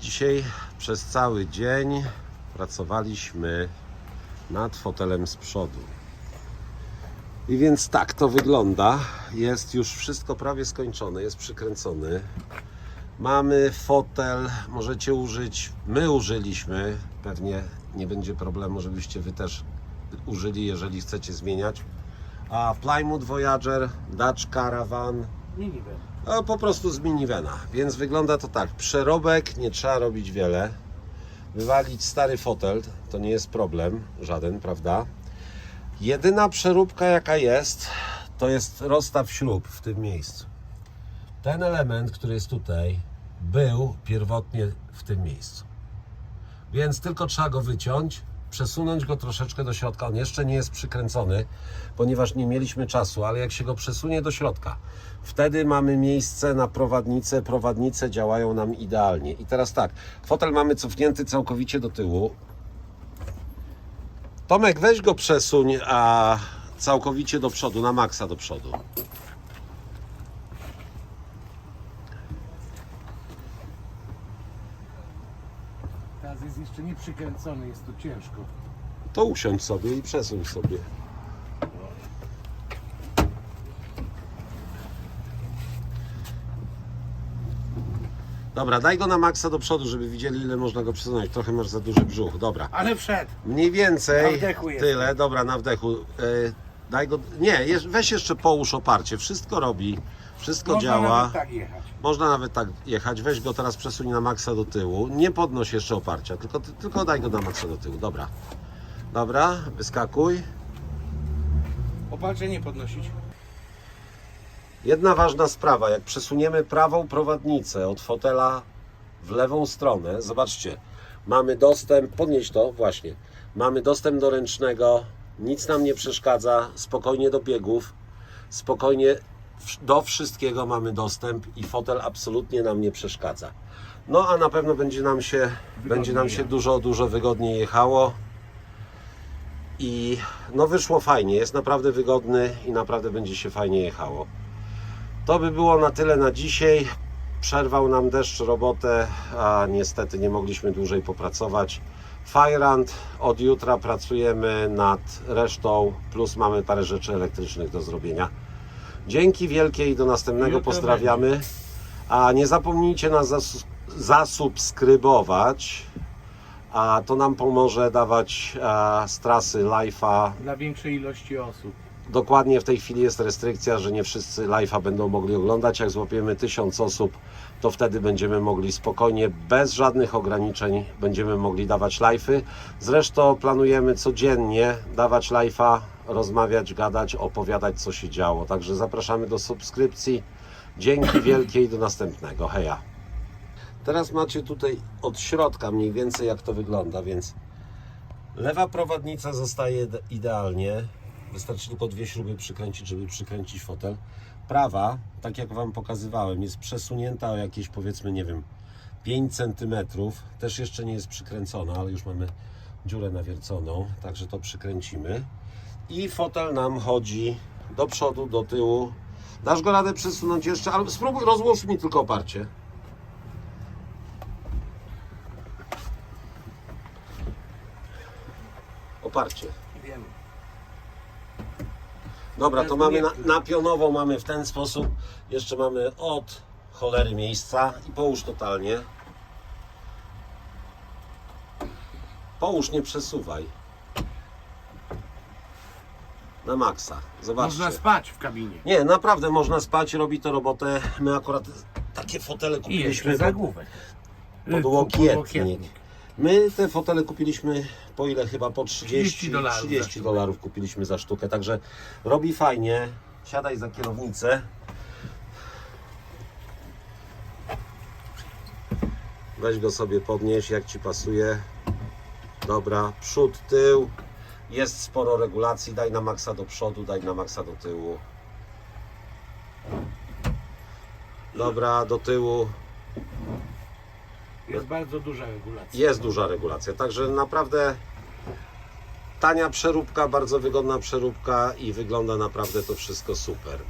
Dzisiaj przez cały dzień pracowaliśmy nad fotelem z przodu. I więc tak to wygląda. Jest już wszystko prawie skończone, jest przykręcony. Mamy fotel, możecie użyć, my użyliśmy, pewnie nie będzie problemu, żebyście wy też użyli, jeżeli chcecie zmieniać. A Plymouth Voyager, Dutch Caravan, Minivan. a po prostu z minivena. Więc wygląda to tak. Przerobek nie trzeba robić wiele. Wywalić stary fotel to nie jest problem żaden, prawda? Jedyna przeróbka jaka jest, to jest rozstaw śrub w tym miejscu. Ten element, który jest tutaj, był pierwotnie w tym miejscu. Więc tylko trzeba go wyciąć, przesunąć go troszeczkę do środka. On jeszcze nie jest przykręcony, ponieważ nie mieliśmy czasu, ale jak się go przesunie do środka, wtedy mamy miejsce na prowadnicę. Prowadnice działają nam idealnie. I teraz tak, fotel mamy cofnięty całkowicie do tyłu. Tomek, weź go przesuń, a całkowicie do przodu, na maksa do przodu. Teraz jest jeszcze nie przykręcony, jest tu ciężko. To usiądź sobie i przesuń sobie. Dobra, daj go na maksa do przodu, żeby widzieli ile można go przesunąć. Trochę masz za duży brzuch. Dobra. Ale wszedł. Mniej więcej Na wdechu jest. tyle. Dobra, na wdechu. E, daj go. Nie, jeż- weź jeszcze połóż oparcie. Wszystko robi. Wszystko Można działa. nawet tak jechać. Można nawet tak jechać. Weź go teraz przesuń na maksa do tyłu. Nie podnoś jeszcze oparcia, tylko, tylko daj go na maksa do tyłu. Dobra. Dobra, wyskakuj. Oparcie nie podnosić. Jedna ważna sprawa, jak przesuniemy prawą prowadnicę od fotela w lewą stronę, zobaczcie, mamy dostęp, podnieś to właśnie, mamy dostęp do ręcznego, nic nam nie przeszkadza, spokojnie do biegów, spokojnie do wszystkiego mamy dostęp i fotel absolutnie nam nie przeszkadza. No a na pewno będzie nam się, będzie nam się dużo, dużo wygodniej jechało. I no wyszło fajnie, jest naprawdę wygodny i naprawdę będzie się fajnie jechało. To by było na tyle na dzisiaj. Przerwał nam deszcz robotę, a niestety nie mogliśmy dłużej popracować. Fajrant, od jutra pracujemy nad resztą, plus mamy parę rzeczy elektrycznych do zrobienia. Dzięki wielkie i do następnego pozdrawiamy. A nie zapomnijcie nas zas- zasubskrybować, a to nam pomoże dawać a, z trasy live'a Dla większej ilości osób. Dokładnie w tej chwili jest restrykcja, że nie wszyscy live'a będą mogli oglądać. Jak złapiemy tysiąc osób, to wtedy będziemy mogli spokojnie, bez żadnych ograniczeń, będziemy mogli dawać live'y. Zresztą planujemy codziennie dawać live'a, rozmawiać, gadać, opowiadać, co się działo. Także zapraszamy do subskrypcji. Dzięki wielkie i do następnego. Heja. Teraz macie tutaj od środka mniej więcej jak to wygląda, więc Lewa prowadnica zostaje ide- idealnie. Wystarczy tylko dwie śruby przykręcić, żeby przykręcić fotel. Prawa, tak jak Wam pokazywałem, jest przesunięta o jakieś powiedzmy, nie wiem, 5 cm. Też jeszcze nie jest przykręcona, ale już mamy dziurę nawierconą, także to przykręcimy. I fotel nam chodzi do przodu, do tyłu. Dasz go radę przesunąć jeszcze, ale spróbuj, rozłóż mi tylko oparcie. Oparcie. Wiem. Dobra, to mamy na, na pionowo mamy w ten sposób. Jeszcze mamy od cholery miejsca i połóż totalnie. Połóż, nie przesuwaj. Na maksa. Zobaczcie. Można spać w kabinie. Nie, naprawdę można spać, robi to robotę. My akurat takie fotele I kupiliśmy jeszcze pod, zagłówek. podłokietnik. My te fotele kupiliśmy po ile chyba po 30, 30 dolarów 30 za sztukę. dolarów kupiliśmy za sztukę, także robi fajnie. Siadaj za kierownicę. Weź go sobie podnieś jak ci pasuje. Dobra, przód, tył. Jest sporo regulacji. Daj na maksa do przodu, daj na maksa do tyłu. Dobra, do tyłu. Jest bardzo duża regulacja. Jest duża regulacja, także naprawdę tania przeróbka, bardzo wygodna przeróbka i wygląda naprawdę to wszystko super.